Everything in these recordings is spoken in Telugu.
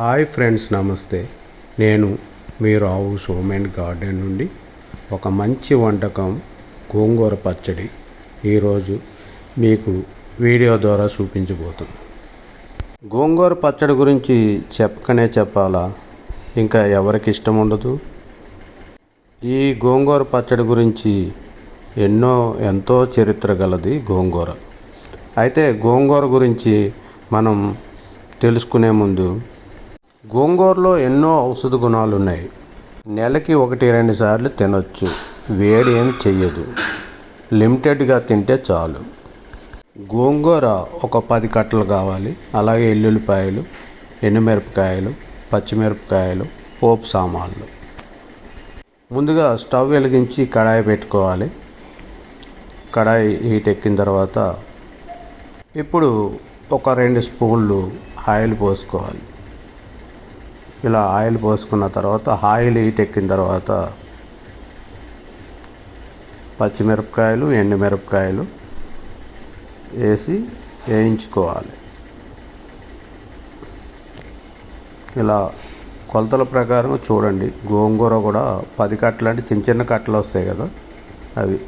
హాయ్ ఫ్రెండ్స్ నమస్తే. నేను మీ రావు హోమ్ అండ్ గార్డెన్ నుండి ఒక మంచి వంటకం గోంగూర పచ్చడి ఈరోజు మీకు వీడియో ద్వారా చూపించబోతున్నాను. గోంగూర పచ్చడి గురించి చెప్పకనే చెప్పాలా? ఇంకా ఎవరికి ఇష్టం ఉండదు? ఈ గోంగూర పచ్చడి గురించి ఎన్నో ఎంతో చరిత్ర గలది గోంగూర. అయితే గోంగూర గురించి మనం తెలుసుకునే ముందు గోంగూరలో ఎన్నో ఔషధ గుణాలు ఉన్నాయి నెలకి ఒకటి రెండు సార్లు తినొచ్చు. వేడి ఏం చెయ్యదు. లిమిటెడ్గా తింటే చాలు. గోంగూర ఒక పది కట్టలు కావాలి. అలాగే ఎల్లుల్లిపాయలు ఎండుమిరపకాయలు పచ్చిమిరపకాయలు పోపు సామాన్లు. ముందుగా స్టవ్ వెలిగించి కడాయి పెట్టుకోవాలి. కడాయి హీట్ ఎక్కిన తర్వాత ఇప్పుడు ఒక రెండు స్పూన్లు ఆయిల్ పోసుకోవాలి. ఇలా ఆయిల్ పోసుకున్న తర్వాత ఆయిల్ హీట్ ఎక్కిన తర్వాత పచ్చిమిరపకాయలు ఎండుమిరపకాయలు వేసి వేయించుకోవాలి. ఇలా కొలతల ప్రకారం చూడండి గోంగూర కూడా పది కట్టలు అంటే చిన్న చిన్న కట్టలు వస్తాయి కదా అవి.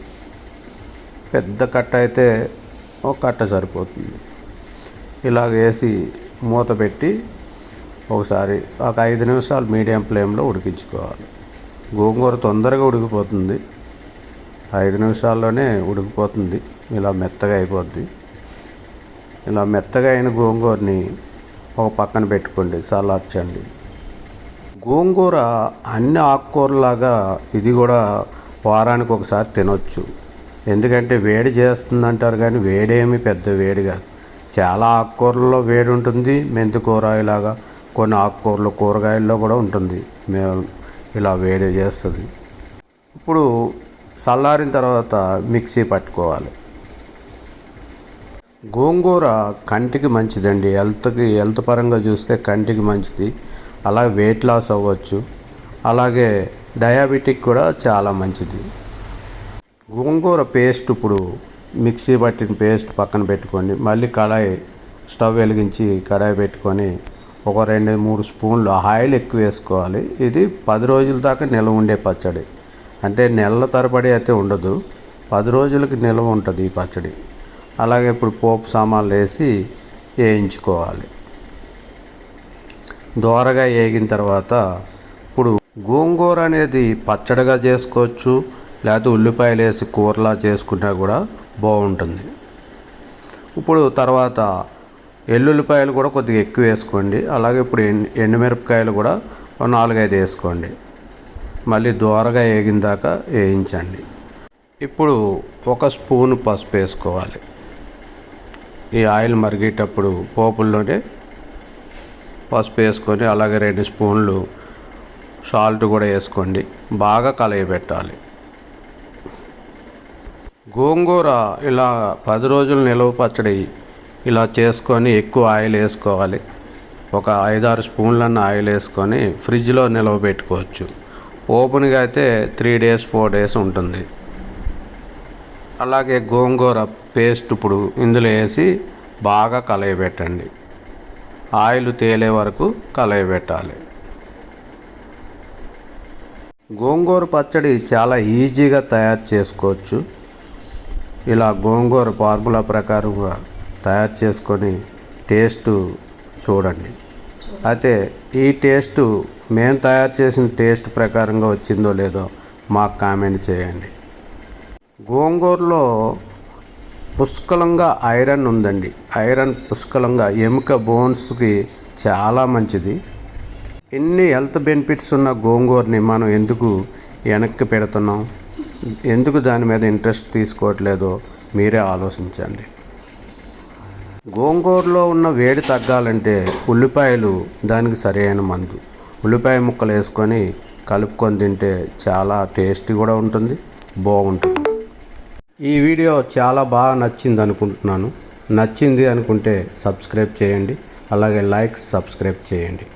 పెద్ద కట్ట అయితే ఒక కట్ట సరిపోతుంది. ఇలా వేసి మూత పెట్టి ఒకసారి ఒక ఐదు నిమిషాలు మీడియం ఫ్లేమ్లో ఉడికించుకోవాలి. గోంగూర తొందరగా ఉడికిపోతుంది. ఐదు నిమిషాల్లోనే ఉడికిపోతుంది. ఇలా మెత్తగా అయిపోద్ది. ఇలా మెత్తగా అయిన గోంగూరని ఒక పక్కన పెట్టుకోండి. చల్లార్చండి గోంగూర అన్ని ఆకుకూరలాగా ఇది కూడా వారానికి ఒకసారి తినొచ్చు. ఎందుకంటే వేడి చేస్తుంది అంటారు కానీ వేడేమి పెద్ద వేడిగా. చాలా ఆకుకూరల్లో వేడి ఉంటుంది మెంతికూర ఇలాగా. కొన్ని ఆకుకూరలు కూరగాయల్లో కూడా ఉంటుంది. మేము ఇలా వేడి చేస్తుంది. ఇప్పుడు చల్లారిన తర్వాత మిక్సీ పట్టుకోవాలి. గోంగూర కంటికి మంచిదండి. హెల్త్కి హెల్త్ పరంగా చూస్తే కంటికి మంచిది. అలాగే వెయిట్ లాస్ అవ్వచ్చు. అలాగే డయాబెటిక్ కూడా చాలా మంచిది. గోంగూర పేస్ట్ ఇప్పుడు మిక్సీ పట్టిన పేస్ట్ పక్కన పెట్టుకోండి. మళ్ళీ కడాయి స్టవ్ వెలిగించి కడాయి పెట్టుకొని ఒక రెండు మూడు స్పూన్లు ఆయిల్ ఎక్కువ వేసుకోవాలి. ఇది పది రోజుల దాకా నిల్వ ఉండే పచ్చడి. అంటే నెలల తరబడి అయితే ఉండదు. పది రోజులకి నిల్వ ఉంటుంది ఈ పచ్చడి. అలాగే ఇప్పుడు పోపు సామాన్లు వేసి వేయించుకోవాలి. దోరగా వేగిన తర్వాత ఇప్పుడు గోంగూర అనేది పచ్చడిగా చేసుకోవచ్చు. లేకపోతే ఉల్లిపాయలు వేసి కూరలా చేసుకున్నా కూడా బాగుంటుంది. ఇప్పుడు తర్వాత ఎల్లుల్లిపాయలు కూడా కొద్దిగా ఎక్కువ వేసుకోండి. అలాగే ఇప్పుడు ఎండు ఎండుమిరపకాయలు కూడా ఒక నాలుగైదు వేసుకోండి. మళ్ళీ దోరగా వేగిన దాకా వేయించండి. ఇప్పుడు ఒక స్పూన్ పసుపు వేసుకోవాలి. ఈ ఆయిల్ మరిగేటప్పుడు పోపుల్లోనే పసుపు వేసుకొని అలాగే రెండు స్పూన్లు సాల్ట్ కూడా వేసుకోండి. బాగా కలయబెట్టాలి. గోంగూర ఇలా పది రోజులు నిలవ పచ్చడి ఇలా చేసుకొని ఎక్కువ ఆయిల్ వేసుకోవాలి. ఒక ఐదారు స్పూన్లన్న ఆయిల్ వేసుకొని ఫ్రిడ్జ్లో నిలవ పెట్టుకోవచ్చు. ఓపెన్గా అయితే త్రీ డేస్ ఫోర్ డేస్ ఉంటుంది. అలాగే గోంగూర పేస్ట్ ఇప్పుడు ఇందులో వేసి బాగా కలయబెట్టండి. ఆయిల్ తేలే వరకు కలయబెట్టాలి. గోంగూర పచ్చడి చాలా ఈజీగా తయారు చేసుకోవచ్చు. ఇలా గోంగూర ఫార్ములా ప్రకారంగా తయారు చేసుకొని టేస్ట్ చూడండి. అయితే ఈ టేస్ట్ మేము తయారు చేసిన టేస్ట్ ప్రకారంగా వచ్చిందో లేదో మాకు కామెంట్ చేయండి. గోంగూరలో పుష్కలంగా ఐరన్ ఉందండి. ఐరన్ పుష్కలంగా ఎముక బోన్స్కి చాలా మంచిది. ఎన్ని హెల్త్ బెనిఫిట్స్ ఉన్న గోంగూరని మనం ఎందుకు వెనక్కి పెడుతున్నాం? ఎందుకు దాని మీద ఇంట్రెస్ట్ తీసుకోవట్లేదో మీరే ఆలోచించండి. గోంగూరలో ఉన్న వేడి తగ్గాలంటే ఉల్లిపాయలు దానికి సరైన మందు. ఉల్లిపాయ ముక్కలు వేసుకొని కలుపుకొని తింటే చాలా టేస్టీ కూడా ఉంటుంది బాగుంటుంది. ఈ వీడియో చాలా బాగా నచ్చింది అనుకుంటున్నాను. నచ్చింది అనుకుంటే సబ్స్క్రైబ్ చేయండి. అలాగే లైక్ సబ్స్క్రైబ్ చేయండి.